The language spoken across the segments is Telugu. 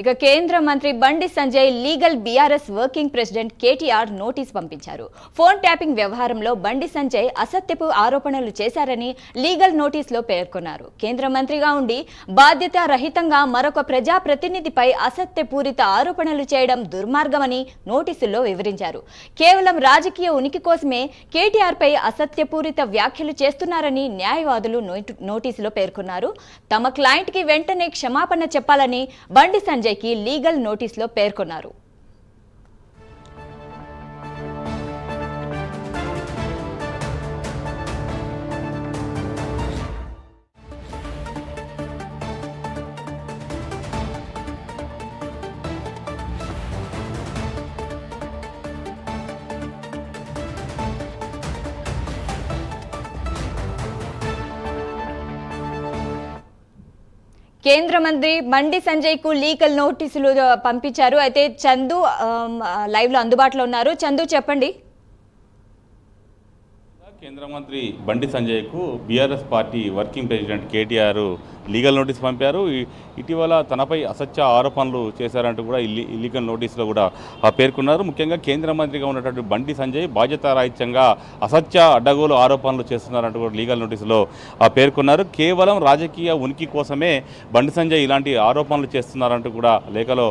ఇక కేంద్ర మంత్రి Bandi Sanjay legal BRS working president KTR notice పంపించారు. ఫోన్ ట్యాపింగ్ వ్యవహారంలో బండి సంజయ్ అసత్యపు ఆరోపణలు చేశారని లీగల్ నోటీసులో పేర్కొన్నారు. కేంద్ర మంత్రిగా ఉండి బాధ్యత రహితంగా మరొక ప్రజాప్రతినిధిపై అసత్యపూరిత ఆరోపణలు చేయడం దుర్మార్గమని నోటీసుల్లో వివరించారు. కేవలం రాజకీయ ఉనికి కోసమే కేటీఆర్ పై అసత్యపూరిత వ్యాఖ్యలు చేస్తున్నారని న్యాయవాదులు నోటీసులో పేర్కొన్నారు. తమ క్లయింట్కి వెంటనే క్షమాపణ చెప్పాలని బండి సంజయ్ సంజయ్కి లీగల్ నోటీసులో పేర్కొన్నారు. కేంద్ర మంత్రి మండి సంజయ్కు లీగల్ నోటీసులు పంపించారు. అయితే చందు లైవ్లో అందుబాటులో ఉన్నారు. చందు చెప్పండి. కేంద్ర మంత్రి Bandi సంజయ్కు BRS party working president KTR legal notice పంపారు. ఇటీవల తనపై అసత్య ఆరోపణలు చేశారంటూ కూడా ఇల్లి ఇల్లీగల్ నోటీసులో కూడా ఆ, పేర్కొన్నారు. ముఖ్యంగా కేంద్ర మంత్రిగా ఉన్నటువంటి బండి సంజయ్ బాధ్యతారాహిత్యంగా అసత్య అడ్డగోలు ఆరోపణలు చేస్తున్నారంటూ కూడా లీగల్ నోటీసులో ఆ, పేర్కొన్నారు. కేవలం రాజకీయ ఉనికి కోసమే బండి సంజయ్ ఇలాంటి ఆరోపణలు చేస్తున్నారంటూ కూడా లేఖలో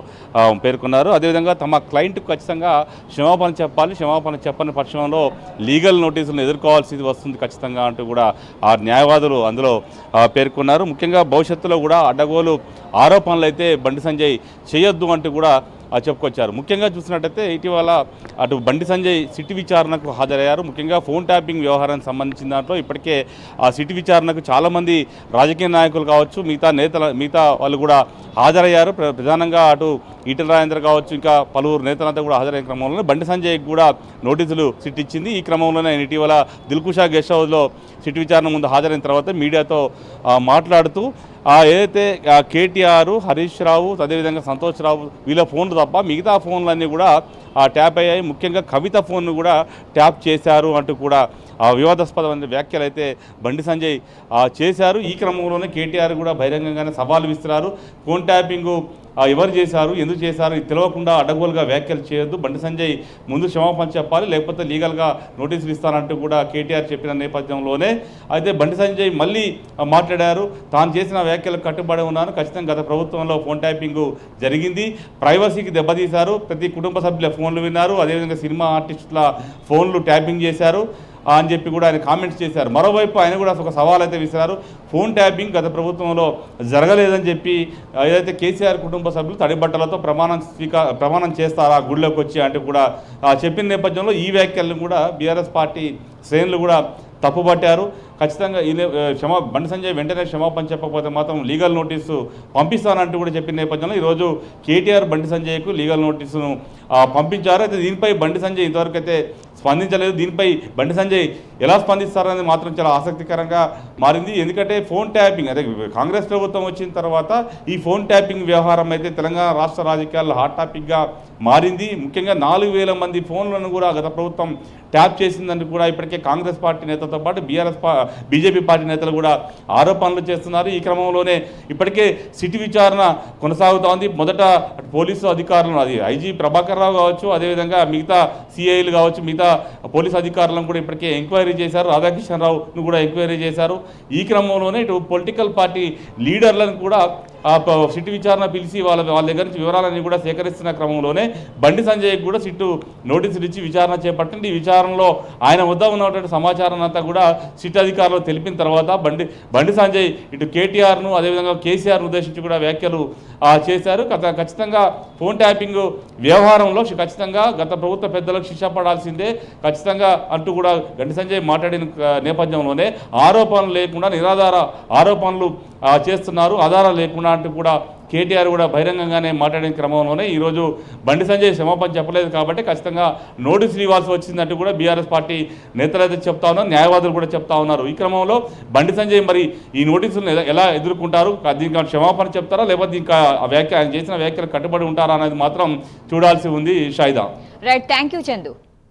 పేర్కొన్నారు. అదేవిధంగా తమ క్లయింట్కు ఖచ్చితంగా క్షమాపణ చెప్పాలి. క్షమాపణ చెప్పని పక్షంలో లీగల్ నోటీసులను ఎదుర్కోవాల్సి వస్తుంది ఖచ్చితంగా అంటూ కూడా ఆ న్యాయవాదులు అందులో పేర్కొన్నారు. ముఖ్యంగా భవిష్యత్తులో కూడా అడ్డగోలు ఆరోపణలు అయితే బండి సంజయ్ చేయొద్దు అంటూ కూడా చెప్పుకొచ్చారు. ముఖ్యంగా చూసినట్టయితే ఇటీవల అటు బండి సంజయ్ సిటీ విచారణకు హాజరయ్యారు. ముఖ్యంగా ఫోన్ ట్యాపింగ్ వ్యవహారానికి సంబంధించిన దాంట్లో ఇప్పటికే ఆ సిటీ విచారణకు చాలామంది రాజకీయ నాయకులు కావచ్చు మిగతా నేతల మిగతా వాళ్ళు కూడా హాజరయ్యారు. ప్ర- ప్రధానంగా అటు ఈటల రాజేంద్ర కావచ్చు ఇంకా పలువురు నేతలంతా కూడా హాజరయ్యే క్రమంలోనే బండి సంజయ్ కూడా నోటీసులు సిట్ ఇచ్చింది ఈ క్రమంలోనే ఆయన ఇటీవల దిల్కుషా గెస్ట్ హౌస్లో సిట్ విచారణ ముందు హాజరైన తర్వాత మీడియాతో మాట్లాడుతూ ఏదైతే కేటీఆర్ హరీష్ రావు అదేవిధంగా సంతోష్ రావు వీళ్ళ ఫోన్లు తప్ప మిగతా ఫోన్లన్నీ కూడా ఆ ట్యాప్ అయ్యాయి. ముఖ్యంగా కవిత ఫోన్ను కూడా ట్యాప్ చేశారు అంటూ కూడా ఆ వివాదాస్పదమైన వ్యాఖ్యలు అయితే బండి సంజయ్ చేశారు. ఈ క్రమంలోనే కేటీఆర్ కూడా బహిరంగంగానే సవాలు విస్తున్నారు ఫోన్ ట్యాపింగ్ ఎవరు చేశారు ఎందుకు చేశారు ఇది తెలియకుండా వ్యాఖ్యలు చేయొద్దు. బండి సంజయ్ ముందు క్షమాపణ చెప్పాలి లేకపోతే లీగల్గా నోటీసులు ఇస్తానంటూ కూడా కేటీఆర్ చెప్పిన నేపథ్యంలోనే. అయితే బండి సంజయ్ మళ్ళీ మాట్లాడారు తాను చేసిన వ్యాఖ్యలకు కట్టుబడి ఉన్నాను. ఖచ్చితంగా గత ప్రభుత్వంలో ఫోన్ ట్యాపింగ్ జరిగింది. ప్రైవసీకి దెబ్బతీశారు. ప్రతి కుటుంబ సభ్యుల ఫోన్లు విన్నారు. అదేవిధంగా సినిమా ఆర్టిస్టుల ఫోన్లు ట్యాపింగ్ చేశారు. అని చెప్పి కూడా ఆయన కామెంట్స్ చేశారు. మరోవైపు ఆయన కూడా ఒక సవాల్ అయితే విసిరారు. ఫోన్ ట్యాపింగ్ గత ప్రభుత్వంలో జరగలేదని చెప్పి ఏదైతే కేసీఆర్ కుటుంబ సభ్యులు తడిబట్టలతో ప్రమాణం స్వీకార ప్రమాణం చేస్తారా ఆ గుడిలోకి వచ్చి అంటే కూడా చెప్పిన నేపథ్యంలో ఈ వ్యాఖ్యలను కూడా బీఆర్ఎస్ పార్టీ శ్రేణులు కూడా తప్పుపట్టారు. ఖచ్చితంగా ఈ క్షమా బండి సంజయ్ వెంటనే క్షమాపణ చెప్పకపోతే మాత్రం లీగల్ నోటీసు పంపిస్తానంటూ కూడా చెప్పిన నేపథ్యంలో ఈరోజు కేటీఆర్ బండి సంజయ్కు లీగల్ నోటీసును పంపించారు. అయితే దీనిపై బండి సంజయ్ ఇంతవరకు అయితే స్పందించలేదు. దీనిపై బండి సంజయ్ ఎలా స్పందిస్తారనేది మాత్రం చాలా ఆసక్తికరంగా మారింది. ఎందుకంటే ఫోన్ ట్యాపింగ్ అదే కాంగ్రెస్ ప్రభుత్వం వచ్చిన తర్వాత ఈ ఫోన్ ట్యాపింగ్ వ్యవహారం అయితే తెలంగాణ రాష్ట్ర రాజకీయాల్లో హాట్ టాపిక్గా మారింది. ముఖ్యంగా నాలుగు వేల మంది ఫోన్లను కూడా గత ప్రభుత్వం ట్యాప్ చేసిందని కూడా ఇప్పటికే కాంగ్రెస్ పార్టీ నేతతో పాటు బీఆర్ఎస్ పా బీజేపీ పార్టీ నేతలు కూడా ఆరోపణలు చేస్తున్నారు. ఈ క్రమంలోనే ఇప్పటికే సిటీ విచారణ కొనసాగుతోంది. మొదట పోలీసు అధికారులను అది ఐజీ ప్రభాకర్ రావు కావచ్చు అదేవిధంగా మిగతా సిఐలు కావచ్చు మిగతా పోలీసు అధికారులను కూడా ఇప్పటికే ఎంక్వైరీ చేశారు. రాధాకిషన్ రావును కూడా ఎంక్వైరీ చేశారు. ఈ క్రమంలోనే ఇటు పొలిటికల్ పార్టీ లీడర్లను కూడా సిట్టు విచారణ పిలిచి వాళ్ళ వాళ్ళ దగ్గర నుంచి వివరాలన్నీ కూడా సేకరిస్తున్న క్రమంలోనే బండి సంజయ్కి కూడా సిట్టు నోటీసులు ఇచ్చి విచారణ చేపట్టింది. ఈ విచారణలో ఆయన వద్ద ఉన్నటువంటి సమాచారం అంతా కూడా సిట్ అధికారులు తెలిపిన తర్వాత బండి బండి సంజయ్ ఇటు కేటీఆర్ను అదేవిధంగా కేసీఆర్ను ఉద్దేశించి కూడా వ్యాఖ్యలు చేశారు. గత- ఖచ్చితంగా ఫోన్ ట్యాపింగ్ వ్యవహారంలో ఖచ్చితంగా గత ప్రభుత్వ పెద్దలకు శిక్ష పడాల్సిందే. ఖచ్చితంగా అంటూ కూడా గండి సంజయ్ మాట్లాడిన నేపథ్యంలోనే ఆరోపణలు లేకుండా నిరాధార ఆరోపణలు చేస్తున్నారు. ఆధారాలు లేకుండా అంటూ కూడా కేటీఆర్ కూడా బహిరంగంగానే మాట్లాడిన క్రమంలోనే ఈరోజు బండి సంజయ్ క్షమాపణ చెప్పలేదు కాబట్టి ఖచ్చితంగా నోటీసులు ఇవ్వాల్సి వచ్చిందంటూ కూడా బీఆర్ఎస్ పార్టీ నేతలు అయితే చెప్తా ఉన్నారు న్యాయవాదులు కూడా చెప్తా ఉన్నారు. ఈ క్రమంలో బండి సంజయ్ మరి ఈ నోటీసులను ఎలా- ఎదుర్కొంటారు? దీనికి క్షమాపణ చెప్తారా? లేకపోతే ఇంకా ఆ వ్యాఖ్య ఆయన చేసిన వ్యాఖ్యలు కట్టుబడి ఉంటారా అనేది మాత్రం చూడాల్సి ఉంది Shahida. Right thank you Chandu